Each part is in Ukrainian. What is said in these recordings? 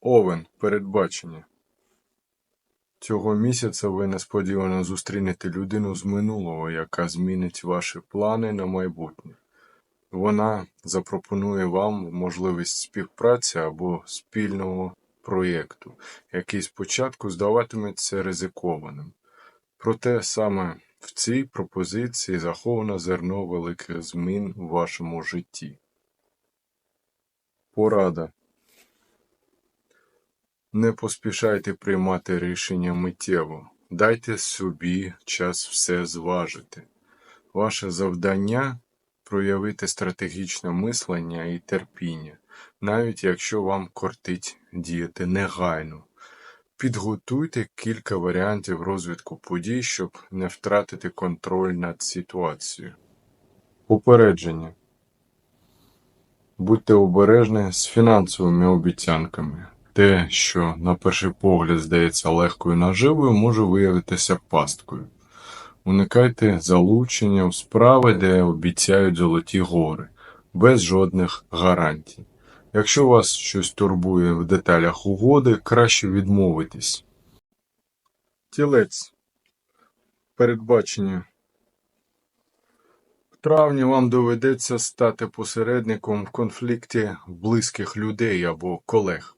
Овен. Передбачення. Цього місяця ви несподівано зустрінете людину з минулого, яка змінить ваші плани на майбутнє. Вона запропонує вам можливість співпраці або спільного проєкту, який спочатку здаватиметься ризикованим. Проте саме в цій пропозиції заховано зерно великих змін у вашому житті. Порада. Не поспішайте приймати рішення миттєво. Дайте собі час все зважити. Ваше завдання проявити стратегічне мислення і терпіння, навіть якщо вам кортить діяти негайно. Підготуйте кілька варіантів розвитку подій, щоб не втратити контроль над ситуацією. Попередження. Будьте обережні з фінансовими обіцянками. Те, що на перший погляд здається легкою наживою, може виявитися пасткою. Уникайте залучення в справи, де обіцяють золоті гори, без жодних гарантій. Якщо вас щось турбує в деталях угоди, краще відмовитись. Тілець. Передбачення. В травні вам доведеться стати посередником в конфлікті близьких людей або колег.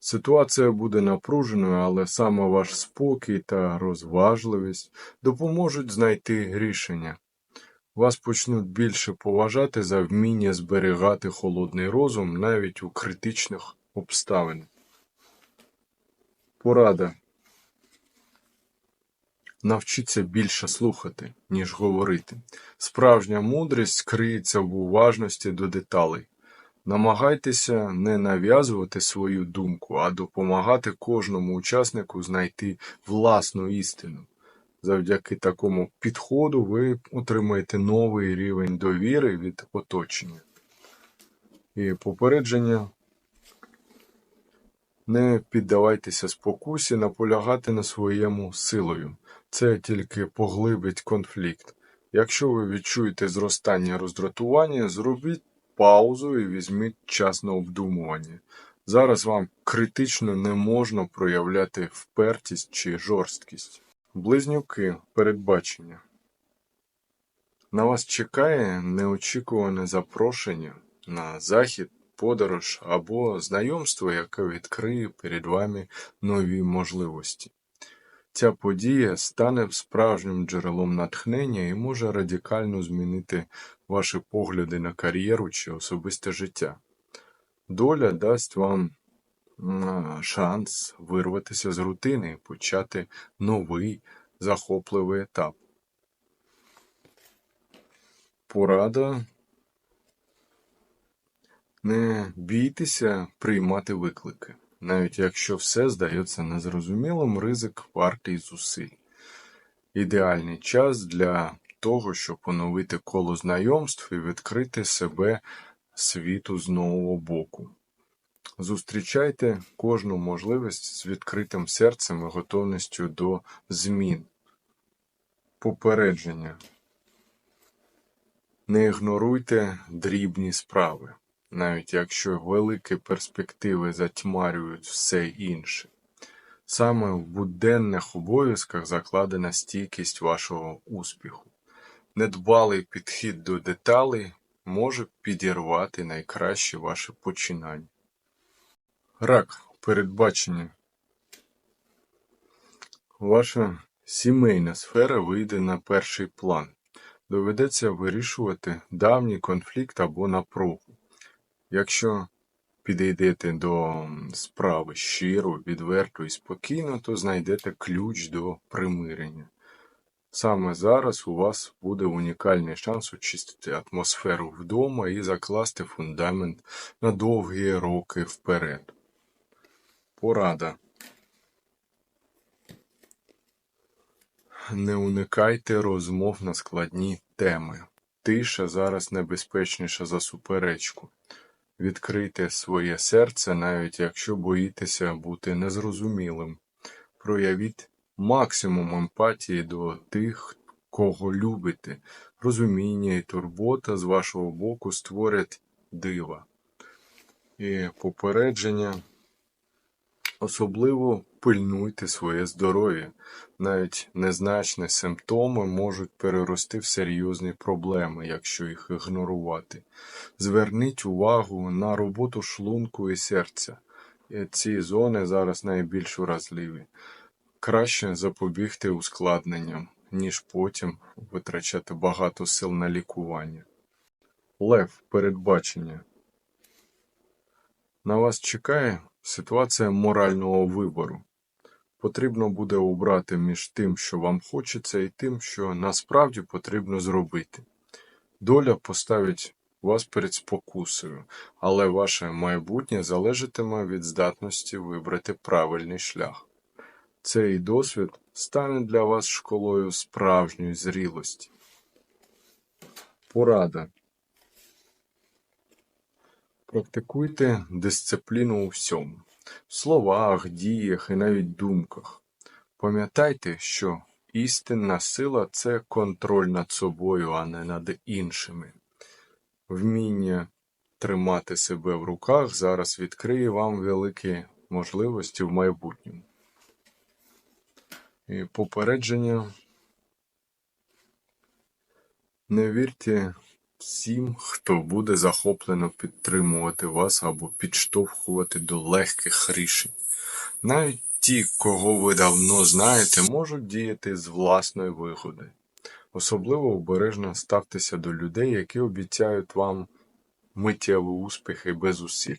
Ситуація буде напруженою, але саме ваш спокій та розважливість допоможуть знайти рішення. Вас почнуть більше поважати за вміння зберігати холодний розум навіть у критичних обставинах. Порада. Навчіться більше слухати, ніж говорити. Справжня мудрість криється в уважності до деталей. Намагайтеся не нав'язувати свою думку, а допомагати кожному учаснику знайти власну істину. Завдяки такому підходу ви отримаєте новий рівень довіри від оточення. І попередження. Не піддавайтеся спокусі наполягати на своєму силою. Це тільки поглибить конфлікт. Якщо ви відчуєте зростання роздратування, зробіть паузу і візьміть час на обдумування. Зараз вам критично не можна проявляти впертість чи жорсткість. Близнюки передбачення. На вас чекає неочікуване запрошення на захід, подорож або знайомство, яке відкриє перед вами нові можливості. Ця подія стане справжнім джерелом натхнення і може радикально змінити ваші погляди на кар'єру чи особисте життя. Доля дасть вам шанс вирватися з рутини і почати новий захопливий етап. Порада. Не бійтеся приймати виклики, навіть якщо все здається незрозумілим, ризик вартий зусиль. Ідеальний час для того, щоб поновити коло знайомств і відкрити себе світу з нового боку. Зустрічайте кожну можливість з відкритим серцем і готовністю до змін. Попередження. Не ігноруйте дрібні справи, навіть якщо великі перспективи затьмарюють все інше. Саме в буденних обов'язках закладена стійкість вашого успіху. Недбалий підхід до деталей може підірвати найкращі ваші починання. Рак передбачення. Ваша сімейна сфера вийде на перший план. Доведеться вирішувати давній конфлікт або напругу. Якщо підійдете до справи щиро, відверто і спокійно, то знайдете ключ до примирення. Саме зараз у вас буде унікальний шанс очистити атмосферу вдома і закласти фундамент на довгі роки вперед. Порада. Не уникайте розмов на складні теми. Тиша зараз небезпечніша за суперечку. Відкрийте своє серце, навіть якщо боїтеся бути незрозумілим. Проявіть максимум емпатії до тих, кого любите. Розуміння і турбота з вашого боку створять дива. І попередження. Особливо пильнуйте своє здоров'я. Навіть незначні симптоми можуть перерости в серйозні проблеми, якщо їх ігнорувати. Зверніть увагу на роботу шлунку і серця. І Ці зони зараз найбільш вразливі. Краще запобігти ускладненням, ніж потім витрачати багато сил на лікування. Лев передбачення. На вас чекає ситуація морального вибору. Потрібно буде обрати між тим, що вам хочеться, і тим, що насправді потрібно зробити. Доля поставить вас перед спокусою, але ваше майбутнє залежатиме від здатності вибрати правильний шлях. Цей досвід стане для вас школою справжньої зрілості. Порада. Практикуйте дисципліну у всьому в словах, діях і навіть думках. Пам'ятайте, що істинна сила це контроль над собою, а не над іншими. Вміння тримати себе в руках зараз відкриє вам великі можливості в майбутньому. І попередження. Не вірте всім, хто буде захоплено підтримувати вас або підштовхувати до легких рішень. Навіть ті, кого ви давно знаєте, можуть діяти з власної вигоди. Особливо обережно ставтеся до людей, які обіцяють вам миттєві успіхи без зусиль.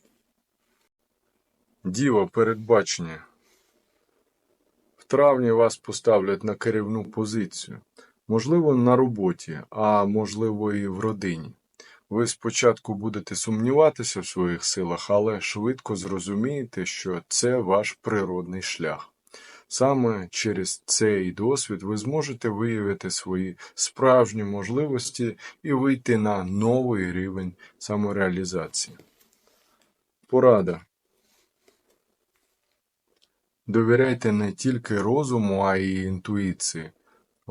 Діва передбачення. В травні вас поставлять на керівну позицію. Можливо, на роботі, а можливо і в родині. Ви спочатку будете сумніватися в своїх силах, але швидко зрозумієте, що це ваш природний шлях. Саме через цей досвід ви зможете виявити свої справжні можливості і вийти на новий рівень самореалізації. Порада. Довіряйте не тільки розуму, а й інтуїції.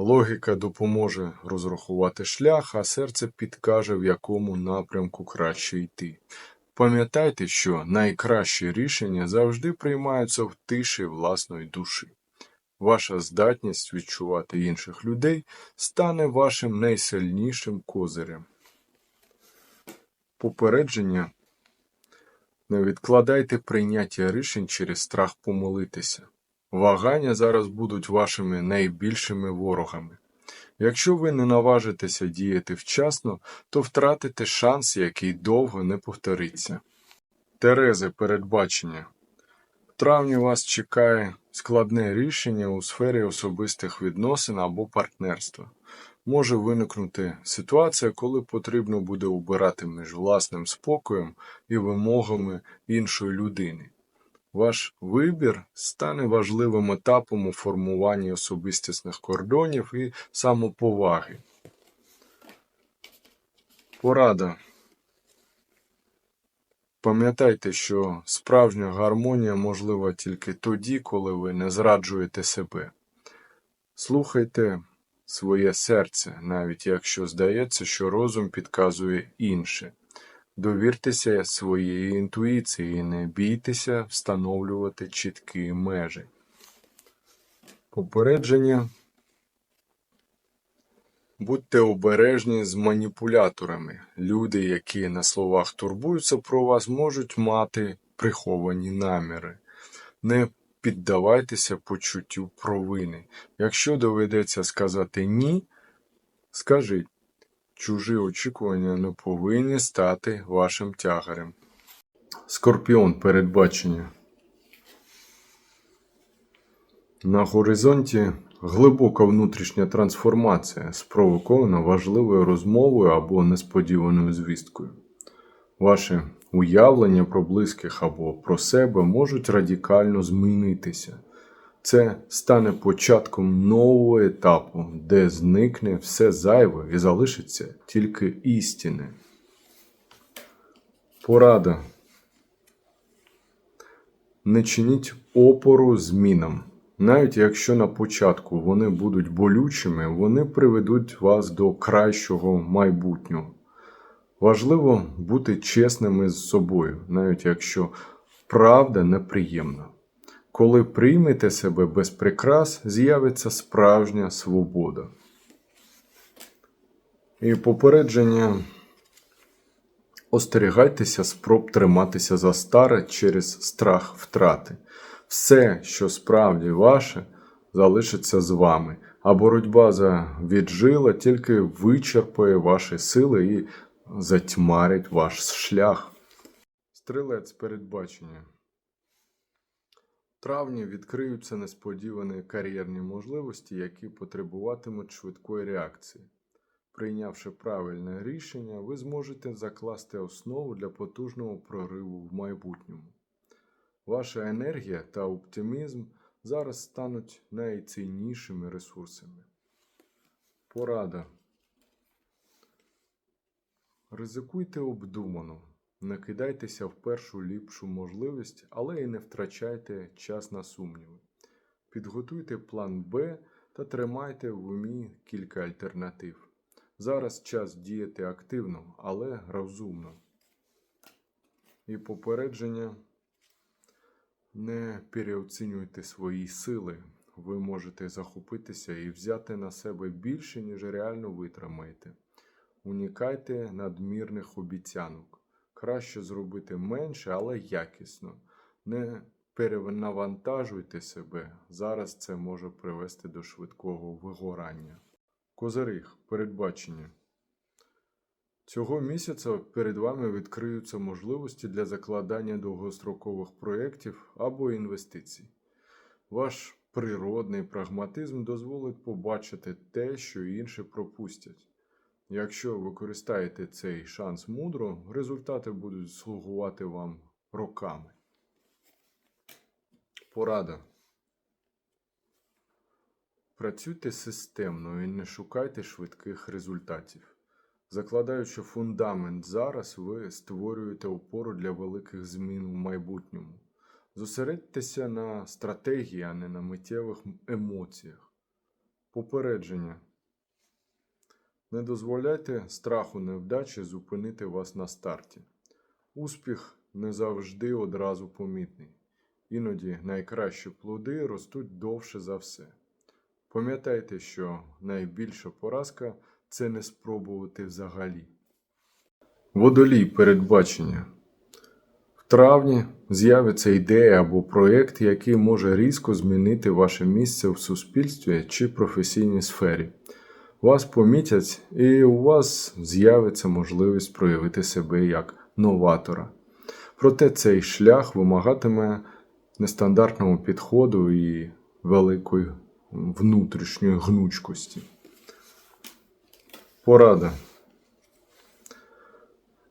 Логіка допоможе розрахувати шлях, а серце підкаже, в якому напрямку краще йти. Пам'ятайте, що найкращі рішення завжди приймаються в тиші власної душі. Ваша здатність відчувати інших людей стане вашим найсильнішим козирем. Попередження не відкладайте прийняття рішень через страх помилитися. Вагання зараз будуть вашими найбільшими ворогами. Якщо ви не наважитеся діяти вчасно, то втратите шанс, який довго не повториться. Терези передбачення. В травні вас чекає складне рішення у сфері особистих відносин або партнерства. Може виникнути ситуація, коли потрібно буде обирати між власним спокоєм і вимогами іншої людини. Ваш вибір стане важливим етапом у формуванні особистісних кордонів і самоповаги. Порада. Пам'ятайте, що справжня гармонія можлива тільки тоді, коли ви не зраджуєте себе. Слухайте своє серце, навіть якщо здається, що розум підказує інше. Довіртеся своїй інтуїції не бійтеся встановлювати чіткі межі. Попередження. Будьте обережні з маніпуляторами. Люди, які на словах турбуються про вас, можуть мати приховані наміри. Не піддавайтеся почуттю провини. Якщо доведеться сказати ні, скажіть. Чужі очікування не повинні стати вашим тягарем. Скорпіон передбачення. На горизонті глибока внутрішня трансформація, спровокована важливою розмовою або несподіваною звісткою. Ваше уявлення про близьких або про себе можуть радикально змінитися. Це стане початком нового етапу, де зникне все зайве і залишиться тільки істини. Порада. Не чиніть опору змінам. Навіть якщо на початку вони будуть болючими, вони приведуть вас до кращого майбутнього. Важливо бути чесними з собою, навіть якщо правда неприємна. Коли приймете себе без прикрас, з'явиться справжня свобода. І попередження остерігайтеся спроб триматися за старе через страх втрати. Все, що справді ваше, залишиться з вами, а боротьба за віджила тільки вичерпає ваші сили і затьмарить ваш шлях. Стрілець передбачення. Травні відкриються несподівані кар'єрні можливості, які потребуватимуть швидкої реакції. Прийнявши правильне рішення, ви зможете закласти основу для потужного прориву в майбутньому. Ваша енергія та оптимізм зараз стануть найціннішими ресурсами. Порада. Ризикуйте обдумано. Не кидайтеся в першу ліпшу можливість, але і не втрачайте час на сумніви. Підготуйте план Б та тримайте в умі кілька альтернатив. Зараз час діяти активно, але розумно. І попередження не переоцінюйте свої сили. Ви можете захопитися і взяти на себе більше, ніж реально витримаєте. Унікайте надмірних обіцянок. Краще зробити менше, але якісно. Не перенавантажуйте себе. Зараз це може привести до швидкого вигорання. Козиріг передбачення. Цього місяця перед вами відкриються можливості для закладання довгострокових проєктів або інвестицій. Ваш природний прагматизм дозволить побачити те, що інші пропустять. Якщо використаєте цей шанс мудро, результати будуть слугувати вам роками. Порада. Працюйте системно і не шукайте швидких результатів. Закладаючи фундамент зараз, ви створюєте опору для великих змін в майбутньому. Зосередьтеся на стратегії, а не на миттєвих емоціях. Попередження. Не дозволяйте страху невдачі зупинити вас на старті. Успіх не завжди одразу помітний. Іноді найкращі плоди ростуть довше за все. Пам'ятайте, що найбільша поразка це не спробувати взагалі. Водолій передбачення. В травні з'явиться ідея або проєкт, який може різко змінити ваше місце в суспільстві чи професійній сфері. Вас помітять, і у вас з'явиться можливість проявити себе як новатора. Проте цей шлях вимагатиме нестандартного підходу і великої внутрішньої гнучкості. Порада.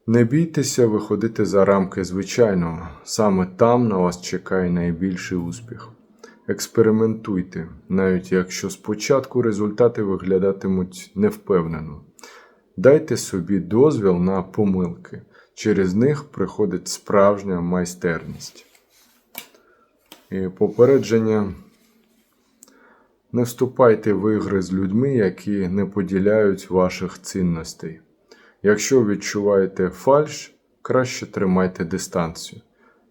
Не бійтеся виходити за рамки звичайного. Саме там на вас чекає найбільший успіх. Експериментуйте, навіть якщо спочатку результати виглядатимуть невпевнено. Дайте собі дозвіл на помилки. Через них приходить справжня майстерність. І попередження. Не вступайте в ігри з людьми, які не поділяють ваших цінностей. Якщо відчуваєте фальш, краще тримайте дистанцію.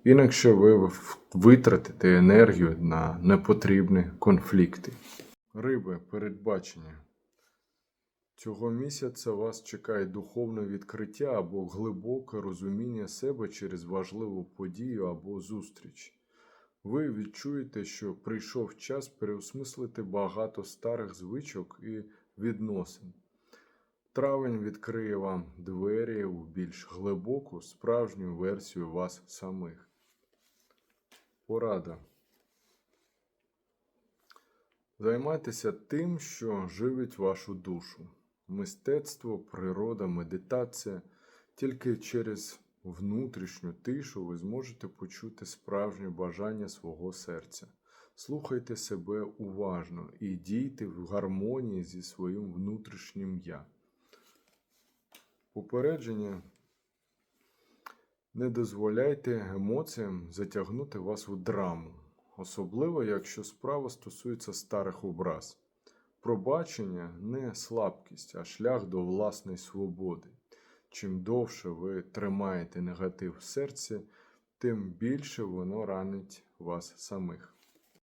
Інакше ви витратите енергію на непотрібні конфлікти. Риби передбачення. Цього місяця вас чекає духовне відкриття або глибоке розуміння себе через важливу подію або зустріч. Ви відчуєте, що прийшов час переосмислити багато старих звичок і відносин. Травень відкриє вам двері у більш глибоку, справжню версію вас самих. Порада. Займайтеся тим, що живить вашу душу. Мистецтво, природа, медитація. Тільки через внутрішню тишу ви зможете почути справжнє бажання свого серця. Слухайте себе уважно і дійте в гармонії зі своїм внутрішнім я. Попередження. Не дозволяйте емоціям затягнути вас у драму, особливо якщо справа стосується старих образ. Пробачення не слабкість, а шлях до власної свободи. Чим довше ви тримаєте негатив в серці, тим більше воно ранить вас самих.